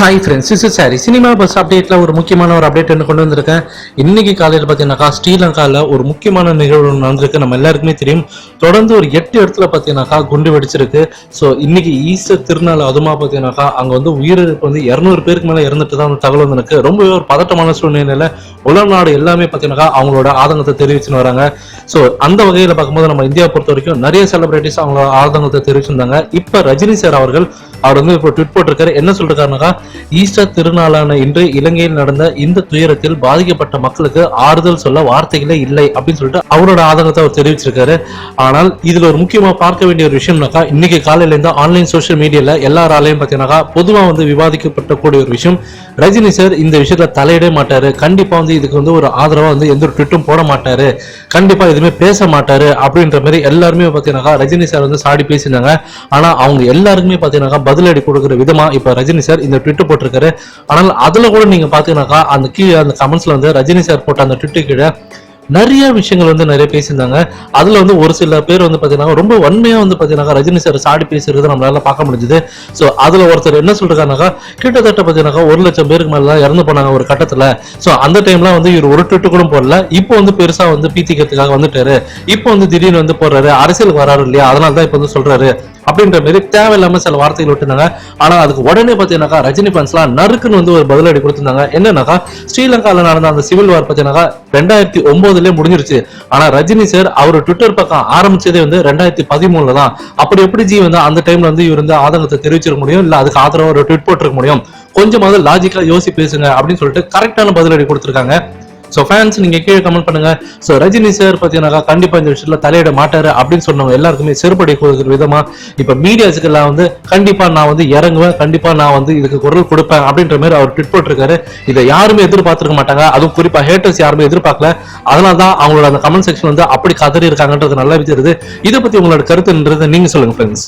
Hi friends is சாரி cinema buzz அப்டேட்டில் ஒரு முக்கியமான ஒரு அப்டேட் என்ன கொண்டு வந்திருக்கேன். இன்றைக்கி காலையில் பார்த்தீங்கன்னாக்கா ஸ்ரீலங்காவில் ஒரு முக்கியமான நிகழ்வு ஒண்ணு நடந்திருக்கு. நம்ம எல்லாருக்குமே தெரியும். தொடர்ந்து ஒரு எட்டு இடத்துல பார்த்தீங்கன்னாக்கா குண்டு வெடிச்சிருக்கு. ஸோ இன்றைக்கி ஈஸ்டர் திருநாள் அதுமா பார்த்தீங்கன்னாக்கா அங்கே வந்து உயிரிழப்பு வந்து இரநூறு பேருக்கு மேலே இறந்துட்டு தான் அந்த தகவல் வந்திருக்கு. ரொம்பவே ஒரு பதட்டமான சூழ்நிலையில் உலக நாடு எல்லாமே பார்த்தீங்கன்னாக்கா அவங்களோட ஆதங்கத்தை தெரிவிச்சுன்னு வராங்க. ஸோ அந்த வகையில் பார்க்கும்போது நம்ம இந்தியா பொறுத்த வரைக்கும் நிறைய செலிபிரிட்டிஸ் அவங்களோட ஆதங்கத்தை தெரிவிச்சிருந்தாங்க. இப்போ ரஜினி சார் அவர்கள் அவர் வந்து இப்போ ட்விட் போட்டிருக்காரு. என்ன சொல்றாருனாக்கா ஈஸ்டர் திருநாளான இன்று இலங்கையில் நடந்த இந்த துயரத்தில் பாதிக்கப்பட்ட மக்களுக்கு ஆறுதல் சொல்ல வார்த்தைகளே இல்லை அப்படின்னு சொல்லிட்டு அவரோட ஆதங்கத்தை அவர் தெரிவிச்சிருக்காரு. ஆனால் இதுல ஒரு முக்கியமா பார்க்க வேண்டிய ஒரு விஷயம்னாக்கா இன்னைக்கு காலையில இருந்து ஆன்லைன் சோசியல் மீடியால எல்லாராலையும் பாத்தீங்கன்னா பொதுவா வந்து விவாதிக்கப்பட்டக்கூடிய ஒரு விஷயம். ரஜினி சார் இந்த விஷயத்துல தலையிடவே மாட்டாரு. கண்டிப்பா வந்து இதுக்கு வந்து ஒரு ஆதரவா வந்து எந்த ஒரு ட்விட்டும் போட மாட்டாரு. கண்டிப்பா எதுவுமே பேச மாட்டாரு அப்படின்ற மாதிரி எல்லாருமே பாத்தீங்கன்னா ரஜினி சார் வந்து சாடி பேசினாங்க ஆனா அவங்க எல்லாருக்குமே பாத்தீங்கன்னா பதிலடி கொடுக்குற விதமா இப்ப ரஜினி சார் இந்த ட்விட் போட்டிருக்காரு. ஆனால் அதுல கூட நீங்க பார்த்தீங்கன்னாக்கா அந்த கீழே அந்த கமெண்ட்ஸ்ல வந்து ரஜினி சார் போட்ட அந்த ட்விட்டு கீழே நிறைய விஷயங்கள் வந்து நிறைய பேசியிருந்தாங்க. அதுல வந்து ஒரு சில பேர் வந்து பாத்தீங்கன்னா ரொம்ப வன்மையாக வந்து பாத்தீங்கன்னா ரஜினி சார் சாடி பேசுறது நம்மளால பார்க்க முடிஞ்சுது. சோ அதுல ஒருத்தர் என்ன சொல்றாருனாக்கா கிட்டத்தட்ட பாத்தீங்கன்னாக்கா ஒரு லட்சம் பேருக்கு மேல தான் இறந்து போனாங்க ஒரு கட்டத்துல. சோ அந்த டைம்ல வந்து இவர் ஒரு ட்விட்டு கூட போடல. இப்போ வந்து பெருசா வந்து பீத்திக்கிறதுக்காக வந்துட்டாரு. இப்போ வந்து திடீர்னு வந்து போடுறாரு. அரசியலுக்கு வராரு இல்லையா? அதனால தான் இப்போ வந்து சொல்றாரு. அப்படின்ற மாதிரி தேவையில்லாம சில வார்த்தைகள் விட்டுருந்தாங்க. ஆனா அதுக்கு உடனே பார்த்தீங்கன்னாக்கா ரஜினி ஃபேன்ஸ்லாம் நறுக்குன்னு வந்து ஒரு பதிலடி கொடுத்திருந்தாங்க. என்னன்னாக்கா ஸ்ரீலங்கால நடந்த அந்த சிவில் வார் பார்த்தீங்கன்னாக்கா ரெண்டாயிரத்தி ஒன்பதுலயே முடிஞ்சிருச்சு. ஆனா ரஜினி சார் அவர் ட்விட்டர் பக்கம் ஆரம்பிச்சதே வந்து ரெண்டாயிரத்தி பதிமூணுல தான். அப்படி எப்படி ஜி வந்து அந்த டைம்ல வந்து இவர் வந்து ஆதங்கத்தை தெரிவிச்சிருக்க முடியும்? இல்ல அதுக்கு ஆதரவு ஒரு ட்விட் போட்டிருக்க முடியும்? கொஞ்சமாவது லாஜிக்கா யோசி பேசுங்க அப்படின்னு சொல்லிட்டு கரெக்டான பதிலடி கொடுத்திருக்காங்க. ஸோ ஃபேன்ஸ் நீங்க கீழே கமெண்ட் பண்ணுங்க. ஸோ ரஜினி சார் பார்த்தீங்கன்னாக்கா கண்டிப்பா இந்த விஷயத்தில் தலையிட மாட்டாரு அப்படின்னு சொன்னவங்க எல்லாருக்குமே செருப்படி கொடுக்குற விதமா இப்ப மீடியாஸுக்கு எல்லாம் வந்து கண்டிப்பா நான் வந்து இறங்குவேன் கண்டிப்பா நான் வந்து இதுக்கு குரல் கொடுப்பேன் அப்படின்ற மாதிரி அவர் ட்விட் போட்டிருக்காரு. இதை யாருமே எதிர்பார்த்திருக்க மாட்டாங்க. அதுவும் குறிப்பா ஹேட்டர்ஸ் யாருமே எதிர்பார்க்கல. அதனால தான் அவங்களோட அந்த கமெண்ட் செக்ஷன் வந்து அப்படி கதறி இருக்காங்கன்றது நல்லா தெரியுது. இதை பத்தி உங்களோட கருத்துன்றது நீங்க சொல்லுங்க ஃப்ரெண்ட்ஸ்